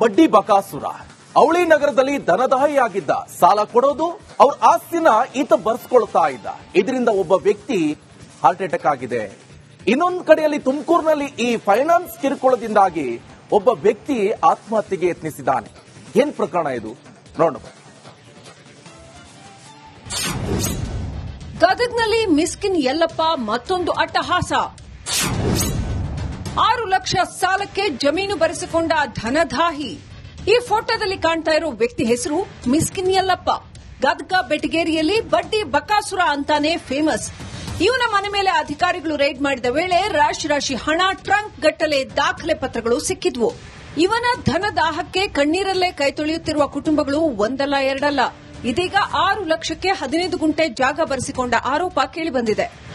ಬಡ್ಡಿ ಬಕಾಸುರ. ಅವಳಿ ನಗರದಲ್ಲಿ ದನದಾಯಿಯಾಗಿದ್ದ ಸಾಲ ಕೊಡೋದು ಅವ್ರ ಆಸ್ತಿನ ಈತ ಬರ್ಸ್ಕೊಳ್ತಾ ಇದ್ದ. ಇದರಿಂದ ಒಬ್ಬ ವ್ಯಕ್ತಿ ಹಾರ್ಟ್ ಅಟ್ಯಾಕ್ ಆಗಿದೆ. ಇನ್ನೊಂದು ಕಡೆಯಲ್ಲಿ ತುಮಕೂರಿನಲ್ಲಿ ಈ ಫೈನಾನ್ಸ್ ಕಿರುಕುಳದಿಂದಾಗಿ ಒಬ್ಬ ವ್ಯಕ್ತಿ ಆತ್ಮಹತ್ಯೆಗೆ ಯತ್ನಿಸಿದ್ದಾನೆ. ಏನ್ ಪ್ರಕರಣ ಇದು? ನೋಡೋಣ. ಗದಗ್ನಲ್ಲಿ ಮಿಸ್ಕಿನ್ ಯಲ್ಲಪ್ಪ ಮತ್ತೊಂದು ಅಟ್ಟಹಾಸ. ಆರು ಲಕ್ಷ ಸಾಲಕ್ಕೆ ಜಮೀನು ಬರೆಸಿಕೊಂಡ ಧನದಾಹಿ ಈ ಫೋಟೋದಲ್ಲಿ ಕಾಣ್ತಾ ಇರೋ ವ್ಯಕ್ತಿ ಹೆಸರು ಮಿಸ್ಕಿನ್ ಯಲ್ಲಪ್ಪ ಗದಗ ಬೆಟಗೇರಿಯಲ್ಲಿ ಬಡ್ಡಿ ಬಕಾಸುರ ಅಂತಾನೆ ಫೇಮಸ್. ಇವನ ಮನೆ ಮೇಲೆ ಅಧಿಕಾರಿಗಳು ರೈಡ್ ಮಾಡಿದ ವೇಳೆ ರಾಶಿ ರಾಶಿ ಹಣ ಟ್ರಂಕ್ ಗಟ್ಟಲೆ ದಾಖಲೆ ಪತ್ರಗಳು ಸಿಕ್ಕಿದ್ವು. ಇವನ ಧನದಾಹಕ್ಕೆ ಕಣ್ಣೀರಲ್ಲೇ ಕೈ ತೊಳೆಯುತ್ತಿರುವ ಕುಟುಂಬಗಳು ಒಂದಲ್ಲ ಎರಡಲ್ಲ. ಇದೀಗ ಆರು ಲಕ್ಷಕ್ಕೆ ಹದಿನೈದು ಗುಂಟೆ ಜಾಗ ಬರೆಸಿಕೊಂಡ ಆರೋಪ ಕೇಳಿಬಂದಿದೆ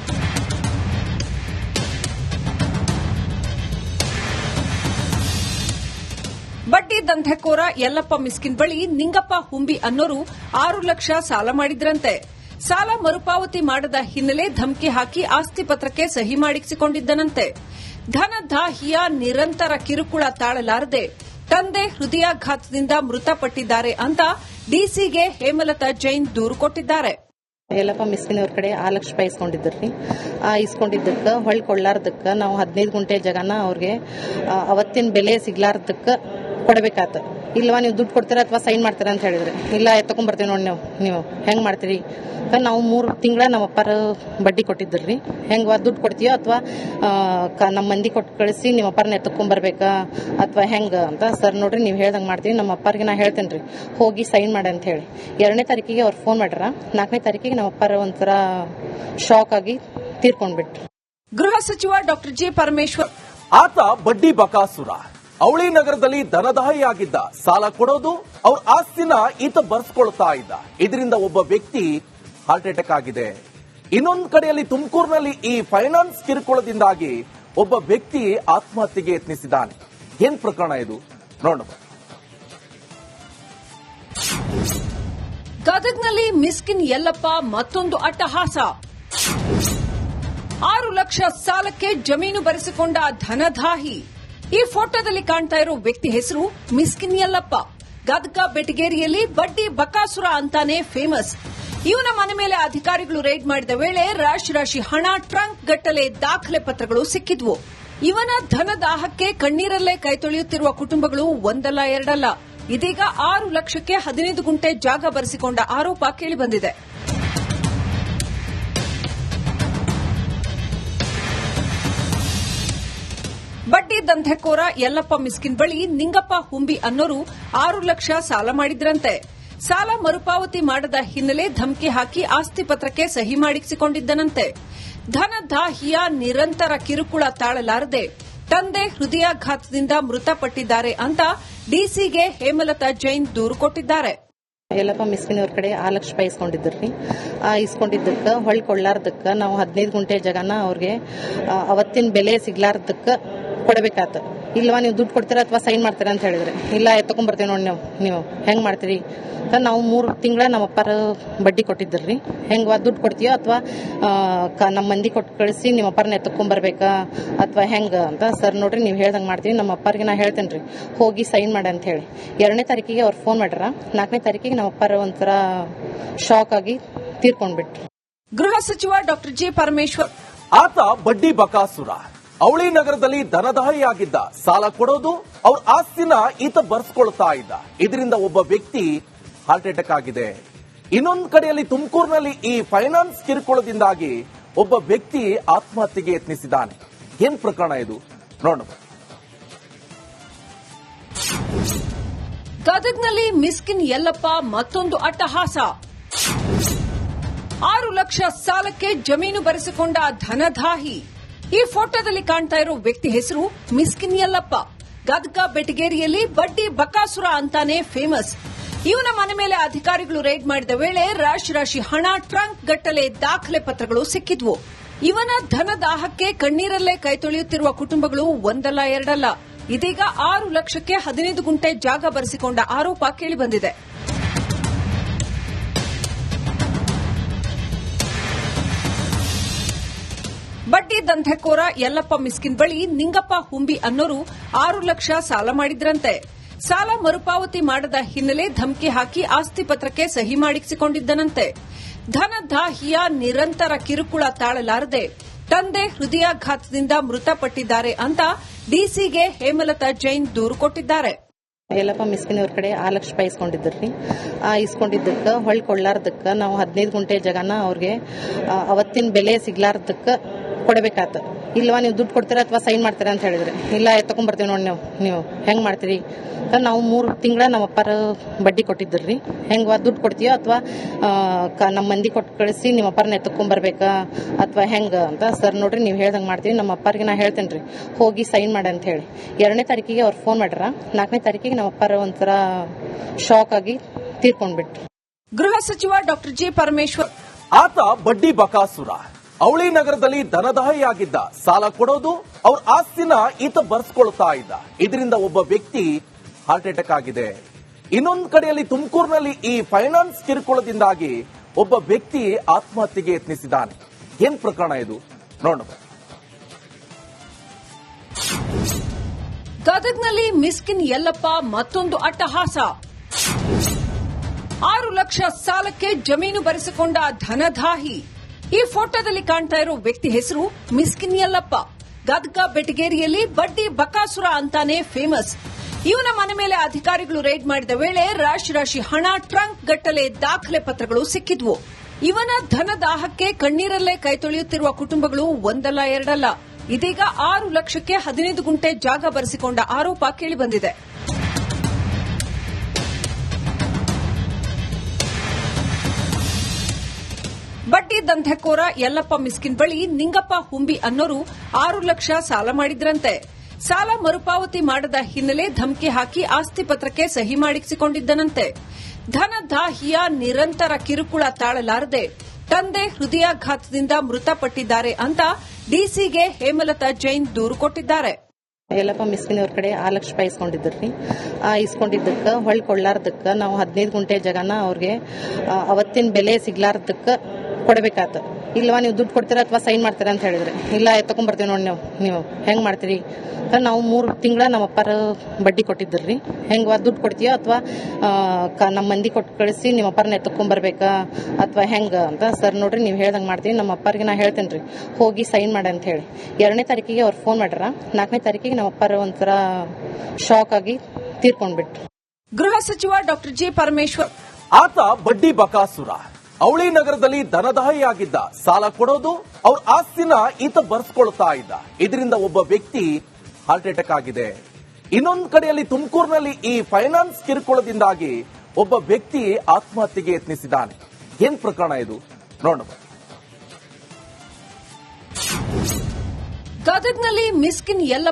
ಬಡ್ಡಿ ದಂಧೆಕೋರ ಯಲ್ಲಪ್ಪ ಮಿಸ್ಕಿನ್ ಬಳಿ ನಿಂಗಪ್ಪ ಹುಂಬಿ ಅನ್ನೋರು ಆರು ಲಕ್ಷ ಸಾಲ ಮಾಡಿದ್ರಂತೆ. ಸಾಲ ಮರುಪಾವತಿ ಮಾಡದ ಹಿನ್ನೆಲೆ ಧಮಕಿ ಹಾಕಿ ಆಸ್ತಿ ಪತ್ರಕ್ಕೆ ಸಹಿ ಮಾಡಿಸಿಕೊಂಡಿದ್ದನಂತೆ. ಧನದಾಹಿಯ ನಿರಂತರ ಕಿರುಕುಳ ತಾಳಲಾರದೆ ತಂದೆ ಹೃದಯಾಘಾತದಿಂದ ಮೃತಪಟ್ಟಿದ್ದಾರೆ ಅಂತ ಡಿಸಿಗೆ ಹೇಮಲತಾ ಜೈನ್ ದೂರು ಕೊಟ್ಟಿದ್ದಾರೆ. ಯಲ್ಲಪ್ಪ ಮಿಸ್ಕಿನ್ ಅವ್ರ ಕಡೆ ಆ ಲಕ್ಷ ರೂಪಾಯಿ ಇಸ್ಕೊಂಡಿದ್ರಿ ಆ, ಇಸ್ಕೊಂಡಿದ್ದಕ್ಕೆ, ಹೊಳ್ ಕೊಳ್ಳಾರ್ದಕ್ಕೆ, ನಾವು ಹದಿನೈದು ಗುಂಟೆ ಜಗನ ಅವ್ರಿಗೆ ಅವತ್ತಿನ ಬೆಲೆ ಸಿಗ್ಲಾರ್ದಕ್ಕೆ ಕೊಡಬೇಕಾತ. ಇಲ್ವಾ ನೀವು ದುಡ್ಡು ಕೊಡ್ತೀರಾ ಅಥವಾ ಸೈನ್ ಮಾಡ್ತೀರಾ ಅಂತ ಹೇಳಿದ್ರೆ. ಇಲ್ಲ ಎತ್ತಕೊಂಡ್ಬರ್ತೀವಿ ನೋಡಿ ನೀವು ನೀವು. ಹೆಂಗೆ ಮಾಡ್ತೀರಿ? ನಾವು ಮೂರು ತಿಂಗಳ ನಮ್ಮ ಅಪ್ಪಾರ ಬಡ್ಡಿ ಕೊಟ್ಟಿದ್ರಿ ಹೆಂಗೆ ದುಡ್ಡು ಕೊಡ್ತೀಯೋ ಅಥವಾ ನಮ್ಮ ಮಂದಿ ಕೊಟ್ಟು ಕಳಿಸಿ ನಿಮ್ಮ ಅಪ್ಪಾರನ್ನ ಎತ್ತಕೊಂಡ್ಬರ್ಬೇಕಾ ಅಥವಾ ಹೆಂಗೆ ಅಂತ ಸರ್ ನೋಡ್ರಿ ನೀವು ಹೇಳ್ದಂಗೆ ಮಾಡ್ತೀವಿ ನಮ್ಮ ಅಪ್ಪಾರಿಗೆ ನಾ ಹೇಳ್ತೇನೆ ರೀ ಹೋಗಿ ಸೈನ್ ಮಾಡಿ ಅಂತ ಹೇಳಿ. ಎರಡನೇ ತಾರೀಕಿಗೆ ಅವ್ರು ಫೋನ್ ಮಾಡ್ಯಾರ. ನಾಲ್ಕನೇ ತಾರೀಕಿಗೆ ನಮ್ಮ ಅಪ್ಪಾರ ಒಂಥರ ಶಾಕ್ ಆಗಿ ತೀರ್ಕೊಂಡ್ಬಿಟ್ರು. ಗೃಹ ಸಚಿವ ಡಾಕ್ಟರ್ ಜಿ ಪರಮೇಶ್ವರ್. ಆತ ಬಡ್ಡಿ ಬಕಾಸುರ. ಅವಳಿ ನಗರದಲ್ಲಿ ಧನದಾಯಿಯಾಗಿದ್ದ ಸಾಲ ಕೊಡೋದು ಅವ್ರ ಆಸ್ತಿನ ಈತ ಬರ್ಸ್ಕೊಳ್ತಾ ಇದ್ದ. ಇದರಿಂದ ಒಬ್ಬ ವ್ಯಕ್ತಿ ಹಾರ್ಟ್ ಅಟ್ಯಾಕ್ ಆಗಿದೆ. ಇನ್ನೊಂದು ಕಡೆಯಲ್ಲಿ ತುಮಕೂರಿನಲ್ಲಿ ಈ ಫೈನಾನ್ಸ್ ಕಿರುಕುಳದಿಂದಾಗಿ ಒಬ್ಬ ವ್ಯಕ್ತಿ ಆತ್ಮಹತ್ಯೆಗೆ ಯತ್ನಿಸಿದ್ದಾನೆ. ಏನ್ ಪ್ರಕರಣ ಇದು? ನೋಡೋಣ. ಗದಗ್ನಲ್ಲಿ ಮಿಸ್ಕಿನ್ ಯಲ್ಲಪ್ಪ ಮತ್ತೊಂದು ಅಟ್ಟಹಾಸ. ಆರು ಲಕ್ಷ ಸಾಲಕ್ಕೆ ಜಮೀನು ಬರೆಸಿಕೊಂಡ ಧನದಾಹಿ. ಈ ಫೋಟೋದಲ್ಲಿ ಕಾಣ್ತಾ ಇರೋ ವ್ಯಕ್ತಿ ಹೆಸರು ಮಿಸ್ಕಿನ್ ಯಲ್ಲಪ್ಪ. ಗದಗ ಬೆಟಗೇರಿಯಲ್ಲಿ ಬಡ್ಡಿ ಬಕಾಸುರ ಅಂತಾನೆ ಫೇಮಸ್ ಇವನ ಮನೆ ಮೇಲೆ ಅಧಿಕಾರಿಗಳು ರೈಡ್ ಮಾಡಿದ ವೇಳೆ ರಾಶಿ ರಾಶಿ ಹಣ ಟ್ರಂಕ್ ಗಟ್ಟಲೆ ದಾಖಲೆ ಪತ್ರಗಳು ಸಿಕ್ಕಿದ್ವು. ಇವನ ಧನದಾಹಕ್ಕೆ ಕಣ್ಣೀರಲ್ಲೇ ಕೈ ತೊಳೆಯುತ್ತಿರುವ ಕುಟುಂಬಗಳು ಒಂದಲ್ಲ, ಎರಡಲ್ಲ. ಇದೀಗ ಆರು ಲಕ್ಷಕ್ಕೆ ಹದಿನೈದು ಗುಂಟೆ ಜಾಗ ಬರೆಸಿಕೊಂಡ ಆರೋಪ ಕೇಳಿಬಂದಿದೆ ದಂಧೆಕೋರ ಯಲ್ಲಪ್ಪ ಮಿಸ್ಕಿನ್ ಬಳಿ ನಿಂಗಪ್ಪ ಹುಂಬಿ ಅನ್ನೋರು ಆರು ಲಕ್ಷ ಸಾಲ ಮಾಡಿದ್ರಂತೆ. ಸಾಲ ಮರುಪಾವತಿ ಮಾಡದ ಹಿನ್ನೆಲೆ ಧಮಕಿ ಹಾಕಿ ಆಸ್ತಿ ಪತ್ರಕ್ಕೆ ಸಹಿ ಮಾಡಿಸಿಕೊಂಡಿದ್ದನಂತೆ. ಧನದಾಹಿಯ ನಿರಂತರ ಕಿರುಕುಳ ತಾಳಲಾರದೆ ತಂದೆ ಹೃದಯಾಘಾತದಿಂದ ಮೃತಪಟ್ಟಿದ್ದಾರೆ ಅಂತ ಡಿಸಿಗೆ ಹೇಮಲತಾ ಜೈನ್ ದೂರು ಕೊಟ್ಟಿದ್ದಾರೆ. ಯಲ್ಲಪ್ಪ ಮಿಸ್ಕಿನ್ ಅವ್ರ ಕಡೆ ಆ ಲಕ್ಷ ರೂಪಾಯಿ ಇಸ್ಕೊಂಡಿದ್ರಿ ಆ ಇಸ್ಕೊಂಡಿದ್ದಕ್ಕೆ ಹೊಳ್ ಕೊಳ್ಳಾರ್ದಕ್ಕೆ ನಾವು ಹದಿನೈದು ಗುಂಟೆ ಜಗನ ಅವ್ರಿಗೆ ಅವತ್ತಿನ ಬೆಲೆ ಸಿಗ್ಲಾರ್ದಕ್ಕೆ ಕೊಡಬೇಕಾತ. ಇಲ್ವಾ ನೀವು ದುಡ್ಡು ಕೊಡ್ತೀರಾ ಅಥವಾ ಸೈನ್ ಮಾಡ್ತೀರಾ ಅಂತ ಹೇಳಿದ್ರೆ. ಇಲ್ಲ ಎತ್ತಕೊಂಡ್ಬರ್ತೀವಿ ನೋಡಿ ನೀವು ನೀವು. ಹೆಂಗೆ ಮಾಡ್ತೀರಿ? ನಾವು ಮೂರು ತಿಂಗಳ ನಮ್ಮ ಅಪ್ಪಾರ ಬಡ್ಡಿ ಕೊಟ್ಟಿದ್ರಿ ಹೆಂಗೆ ದುಡ್ಡು ಕೊಡ್ತೀಯೋ ಅಥವಾ ನಮ್ಮ ಮಂದಿ ಕೊಟ್ಟು ಕಳಿಸಿ ನಿಮ್ಮ ಅಪ್ಪಾರನ್ನ ಎತ್ತಕೊಂಬರ್ಬೇಕಾ ಅಥವಾ ಹೆಂಗೆ ಅಂತ ಸರ್ ನೋಡ್ರಿ ನೀವು ಹೇಳ್ದಂಗೆ ಮಾಡ್ತೀವಿ. ನಮ್ಮ ಅಪ್ಪಾರಿಗೆ ನಾ ಹೇಳ್ತೇನೆ ರೀ ಹೋಗಿ ಸೈನ್ ಮಾಡಿ ಅಂತ ಹೇಳಿ. ಎರಡನೇ ತಾರೀಕಿಗೆ ಅವ್ರು ಫೋನ್ ಮಾಡ್ಯಾರ. ನಾಲ್ಕನೇ ತಾರೀಕಿಗೆ ನಮ್ಮ ಅಪ್ಪಾರ ಒಂಥರ ಶಾಕ್ ಆಗಿ ತೀರ್ಕೊಂಡ್ಬಿಟ್ರು. ಗೃಹ ಸಚಿವ ಡಾಕ್ಟರ್ ಜಿ ಪರಮೇಶ್ವರ್. ಆತ ಬಡ್ಡಿ ಬಕಾಸುರ. ಅವಳಿ ನಗರದಲ್ಲಿ ಧನದಾಯಿಯಾಗಿದ್ದ ಸಾಲ ಕೊಡೋದು ಅವ್ರ ಆಸ್ತಿನ ಈತ ಬರ್ಸ್ಕೊಳ್ತಾ ಇದ್ದ. ಇದರಿಂದ ಒಬ್ಬ ವ್ಯಕ್ತಿ ಹಾರ್ಟ್ ಅಟ್ಯಾಕ್ ಆಗಿದೆ. ಇನ್ನೊಂದು ಕಡೆಯಲ್ಲಿ ತುಮಕೂರಿನಲ್ಲಿ ಈ ಫೈನಾನ್ಸ್ ಕಿರುಕುಳದಿಂದಾಗಿ ಒಬ್ಬ ವ್ಯಕ್ತಿ ಆತ್ಮಹತ್ಯೆಗೆ ಯತ್ನಿಸಿದ್ದಾನೆ. ಏನ್ ಪ್ರಕರಣ ಇದು? ನೋಡೋಣ. ಗದಗ್ನಲ್ಲಿ ಮಿಸ್ಕಿನ್ ಯಲ್ಲಪ್ಪ ಮತ್ತೊಂದು ಅಟ್ಟಹಾಸ. ಆರು ಲಕ್ಷ ಸಾಲಕ್ಕೆ ಜಮೀನು ಬರೆಸಿಕೊಂಡ ಧನದಾಹಿ. ಈ ಫೋಟೋದಲ್ಲಿ ಕಾಣ್ತಾ ಇರೋ ವ್ಯಕ್ತಿ ಹೆಸರು ಮಿಸ್ಕಿನ್ ಯಲ್ಲಪ್ಪ ಗದಗ ಬೆಟಗೇರಿಯಲ್ಲಿ ಬಡ್ಡಿ ಬಕಾಸುರ ಅಂತಾನೆ ಫೇಮಸ್ ಇವನ ಮನೆ ಮೇಲೆ ಅಧಿಕಾರಿಗಳು ರೈಡ್ ಮಾಡಿದ ವೇಳೆ ರಾಶಿ ರಾಶಿ ಹಣ ಟ್ರಂಕ್ ಗಟ್ಟಲೆ ದಾಖಲೆ ಪತ್ರಗಳು ಸಿಕ್ಕಿದ್ವು. ಇವನ ಧನದಾಹಕ್ಕೆ ಕಣ್ಣೀರಲ್ಲೇ ಕೈ ತೊಳೆಯುತ್ತಿರುವ ಕುಟುಂಬಗಳು ಒಂದಲ್ಲ ಎರಡಲ್ಲ. ಇದೀಗ ಆರು ಲಕ್ಷಕ್ಕೆ ಹದಿನೈದು ಗುಂಟೆ ಜಾಗ ಬರೆಸಿಕೊಂಡ ಆರೋಪ ಕೇಳಿಬಂದಿದೆ ಬಡ್ಡಿ ದಂಧೆಕೋರ ಯಲ್ಲಪ್ಪ ಮಿಸ್ಕಿನ್ ಬಳಿ ನಿಂಗಪ್ಪ ಹುಂಬಿ ಅನ್ನೋರು ಆರು ಲಕ್ಷ ಸಾಲ ಮಾಡಿದ್ರಂತೆ. ಸಾಲ ಮರುಪಾವತಿ ಮಾಡದ ಹಿನ್ನೆಲೆ ಧಮಕಿ ಹಾಕಿ ಆಸ್ತಿ ಪತ್ರಕ್ಕೆ ಸಹಿ ಮಾಡಿಸಿಕೊಂಡಿದ್ದನಂತೆ. ಧನದಾಹಿಯ ನಿರಂತರ ಕಿರುಕುಳ ತಾಳಲಾರದೆ ತಂದೆ ಹೃದಯಾಘಾತದಿಂದ ಮೃತಪಟ್ಟಿದ್ದಾರೆ ಅಂತ ಡಿಸಿಗೆ ಹೇಮಲತಾ ಜೈನ್ ದೂರು ಕೊಟ್ಟಿದ್ದಾರೆ. ಯಲ್ಲಪ್ಪ ಮಿಸ್ಕಿನವ್ರ ಕಡೆ ಆ ಲಕ್ಷ ರೂಪಾಯಿ ಇಸ್ಕೊಂಡಿದ್ರಿ ಆ, ಇಸ್ಕೊಂಡಿದ್ದಕ್ಕೆ ಹೊಳ್ ಕೊಳ್ಳಾರ್ದಕ್ಕೆ ನಾವು ಹದಿನೈದು ಗುಂಟೆ ಜಗನ ಅವ್ರಿಗೆ ಅವತ್ತಿನ ಬೆಲೆ ಸಿಗ್ಲಾರ್ದಕ್ಕೆ ಕೊಡಬೇಕಾತ ಇಲ್ವಾ ನೀವು ದುಡ್ಡು ಕೊಡ್ತೀರಾ ಅಥವಾ ಸೈನ್ ಮಾಡ್ತೀರಾ ಅಂತ ಹೇಳಿದ್ರೆ. ಇಲ್ಲ ತಗೊಂಡ್ಬರ್ತೀವಿ ನೋಡಿ ನೀವು ನೀವು ಹೆಂಗೆ ಮಾಡ್ತೀರಿ? ನಾವು ಮೂರು ತಿಂಗಳ ನಮ್ಮ ಅಪ್ಪಾರ ಬಡ್ಡಿ ಕೊಟ್ಟಿದ್ರಿ ಹೆಂಗೆ ದುಡ್ಡು ಕೊಡ್ತೀಯೋ ಅಥವಾ ನಮ್ಮ ಮಂದಿ ಕೊಟ್ಟು ಕಳಿಸಿ ನಿಮ್ಮ ಅಪ್ಪಾರನ್ನ ಎತ್ಕೊಂಡ್ಬರ್ಬೇಕಾ ಅಥವಾ ಹೆಂಗೆ ಅಂತ ಸರ್ ನೋಡ್ರಿ ನೀವು ಹೇಳ್ದಂಗೆ ಮಾಡ್ತೀವಿ. ನಮ್ಮ ಅಪ್ಪಾರಿಗೆ ನಾ ಹೇಳ್ತೇನೆ ರೀ. ಹೋಗಿ ಸೈನ್ ಮಾಡಿ ಅಂತ ಹೇಳಿ. ಎರಡನೇ ತಾರೀಕಿಗೆ ಅವ್ರು ಫೋನ್ ಮಾಡ್ರ ನಾಲ್ಕನೇ ತಾರೀಕಿಗೆ ನಮ್ಮ ಅಪ್ಪಾರ ಒಂಥರ ಶಾಕ್ ಆಗಿ ತೀರ್ಕೊಂಡ್ಬಿಟ್ರು. ಗೃಹ ಸಚಿವ ಡಾಕ್ಟರ್ ಜಿ ಪರಮೇಶ್ವರ್. ಆತ ಬಡ್ಡಿ ಬಕಾಸುರ. ಅವಳಿ ನಗರದಲ್ಲಿ ಧನದಾಯಿಯಾಗಿದ್ದ ಸಾಲ ಕೊಡೋದು ಅವ್ರ ಆಸ್ತಿನ ಈತ ಬರ್ಸ್ಕೊಳ್ತಾ ಇದ್ದ. ಇದರಿಂದ ಒಬ್ಬ ವ್ಯಕ್ತಿ ಹಾರ್ಟ್ ಅಟ್ಯಾಕ್ ಆಗಿದೆ. ಇನ್ನೊಂದು ಕಡೆಯಲ್ಲಿ ತುಮಕೂರಿನಲ್ಲಿ ಈ ಫೈನಾನ್ಸ್ ಕಿರುಕುಳದಿಂದಾಗಿ ಒಬ್ಬ ವ್ಯಕ್ತಿ ಆತ್ಮಹತ್ಯೆಗೆ ಯತ್ನಿಸಿದ್ದಾನೆ. ಏನ್ ಪ್ರಕರಣ ಇದು? ನೋಡೋಣ. ಗದಗ್ನಲ್ಲಿ ಮಿಸ್ಕಿನ್ ಯಲ್ಲಪ್ಪ ಮತ್ತೊಂದು ಅಟ್ಟಹಾಸ. ಆರು ಲಕ್ಷ ಸಾಲಕ್ಕೆ ಜಮೀನು ಬರೆಸಿಕೊಂಡ ಧನದಾಹಿ. ಈ ಫೋಟೋದಲ್ಲಿ ಕಾಣ್ತಾ ಇರೋ ವ್ಯಕ್ತಿ ಹೆಸರು ಮಿಸ್ಕಿನ್ ಯಲ್ಲಪ್ಪ ಗದಗ ಬೆಟಗೇರಿಯಲ್ಲಿ ಬಡ್ಡಿ ಬಕಾಸುರ ಅಂತಾನೆ ಫೇಮಸ್ ಇವನ ಮನೆ ಮೇಲೆ ಅಧಿಕಾರಿಗಳು ರೈಡ್ ಮಾಡಿದ ವೇಳೆ ರಾಶಿ ರಾಶಿ ಹಣ ಟ್ರಂಕ್ ಗಟ್ಟಲೆ ದಾಖಲೆ ಪತ್ರಗಳು ಸಿಕ್ಕಿದ್ವು. ಇವನ ಧನದಾಹಕ್ಕೆ ಕಣ್ಣೀರಲ್ಲೇ ಕೈ ತೊಳೆಯುತ್ತಿರುವ ಕುಟುಂಬಗಳು ಒಂದಲ್ಲ ಎರಡಲ್ಲ. ಇದೀಗ ಆರು ಲಕ್ಷಕ್ಕೆ ಹದಿನೈದು ಗುಂಟೆ ಜಾಗ ಬರೆಸಿಕೊಂಡ ಆರೋಪ ಕೇಳಿಬಂದಿದೆ ಬಡ್ಡಿ ದಂಧೆಕೋರ ಯಲ್ಲಪ್ಪ ಮಿಸ್ಕಿನ್ ಬಳಿ ನಿಂಗಪ್ಪ ಹುಂಬಿ ಅನ್ನೋರು ಆರು ಲಕ್ಷ ಸಾಲ ಮಾಡಿದ್ರಂತೆ. ಸಾಲ ಮರುಪಾವತಿ ಮಾಡದ ಹಿನ್ನೆಲೆ ಧಮಕಿ ಹಾಕಿ ಆಸ್ತಿ ಪತ್ರಕ್ಕೆ ಸಹಿ ಮಾಡಿಸಿಕೊಂಡಿದ್ದನಂತೆ. ಧನದಾಹಿಯ ನಿರಂತರ ಕಿರುಕುಳ ತಾಳಲಾರದೆ ತಂದೆ ಹೃದಯಾಘಾತದಿಂದ ಮೃತಪಟ್ಟಿದ್ದಾರೆ ಅಂತ ಡಿಸಿಗೆ ಹೇಮಲತಾ ಜೈನ್ ದೂರು ಕೊಟ್ಟಿದ್ದಾರೆ. ಯಲ್ಲಪ್ಪ ಮಿಸ್ಕಿನವ್ರ ಕಡೆ ಆ ಲಕ್ಷ ರೂಪಾಯಿ ಇಸ್ಕೊಂಡಿದ್ರಿ ಆ, ಇಸ್ಕೊಂಡಿದ್ದಕ್ಕೆ, ಹೊಳ್ ಕೊಳ್ಳಾರ್ದಕ್ಕೆ, ನಾವು ಹದಿನೈದು ಗುಂಟೆ ಜಗನ ಅವ್ರಿಗೆ ಅವತ್ತಿನ ಬೆಲೆ ಸಿಗ್ಲಾರ್ದಕ್ಕೆ ಕೊಡಬೇಕಾತ ಇಲ್ವಾ ನೀವು ದುಡ್ಡು ಕೊಡ್ತೀರಾ ಅಥವಾ ಸೈನ್ ಮಾಡ್ತೀರಾ ಅಂತ ಹೇಳಿದ್ರೆ? ಇಲ್ಲ ತಗೊಂಡ್ಬರ್ತೀವಿ ನೋಡಿ ನೀವು. ನೀವು ಹೆಂಗೆ ಮಾಡ್ತೀರಿ? ನಾವು ಮೂರು ತಿಂಗಳ ನಮ್ಮ ಅಪ್ಪಾರ ಬಡ್ಡಿ ಕೊಟ್ಟಿದ್ರಿ ಹೆಂಗೆ ದುಡ್ಡು ಕೊಡ್ತೀಯೋ ಅಥವಾ ನಮ್ಮ ಮಂದಿ ಕೊಟ್ಟು ಕಳಿಸಿ ನಿಮ್ಮ ಅಪ್ಪಾರನ್ನ ಎತ್ಕೊಂಡ್ಬರ್ಬೇಕಾ ಅಥವಾ ಹೆಂಗೆ ಅಂತ ಸರ್ ನೋಡ್ರಿ ನೀವು ಹೇಳ್ದಂಗೆ ಮಾಡ್ತೀನಿ. ನಮ್ಮ ಅಪ್ಪಾರಿಗೆ ನಾ ಹೇಳ್ತೇನೆ ರೀ ಹೋಗಿ ಸೈನ್ ಮಾಡಿ ಅಂತ ಹೇಳಿ. ಎರಡನೇ ತಾರೀಕಿಗೆ ಅವ್ರು ಫೋನ್ ಮಾಡ್ರ ನಾಲ್ಕನೇ ತಾರೀಕಿಗೆ ನಮ್ಮ ಅಪ್ಪಾರ ಒಂಥರ ಶಾಕ್ ಆಗಿ ತೀರ್ಕೊಂಡ್ಬಿಟ್ರು. ಗೃಹ ಸಚಿವ ಡಾಕ್ಟರ್ ಜಿ ಪರಮೇಶ್ವರ್. ಆತ ಬಡ್ಡಿ ಬಕಾಸುರ. ಅವಳಿ ನಗರದಲ್ಲಿ ಧನದಾಯಿಯಾಗಿದ್ದ ಸಾಲ ಕೊಡೋದು ಅವ್ರ ಆಸ್ತಿನ ಈತ ಬರ್ಸ್ಕೊಳ್ತಾ ಇದ್ದ. ಇದರಿಂದ ಒಬ್ಬ ವ್ಯಕ್ತಿ ಹಾರ್ಟ್ ಅಟ್ಯಾಕ್ ಆಗಿದೆ. ಇನ್ನೊಂದು ಕಡೆಯಲ್ಲಿ ತುಮಕೂರಿನಲ್ಲಿ ಈ ಫೈನಾನ್ಸ್ ಕಿರುಕುಳದಿಂದಾಗಿ ಒಬ್ಬ ವ್ಯಕ್ತಿ ಆತ್ಮಹತ್ಯೆಗೆ ಯತ್ನಿಸಿದ್ದಾನೆ. ಏನ್ ಪ್ರಕರಣ ಇದು? ನೋಡೋಣ. ಗದಗ್ನಲ್ಲಿ ಮಿಸ್ಕಿನ್ ಯಲ್ಲಪ್ಪ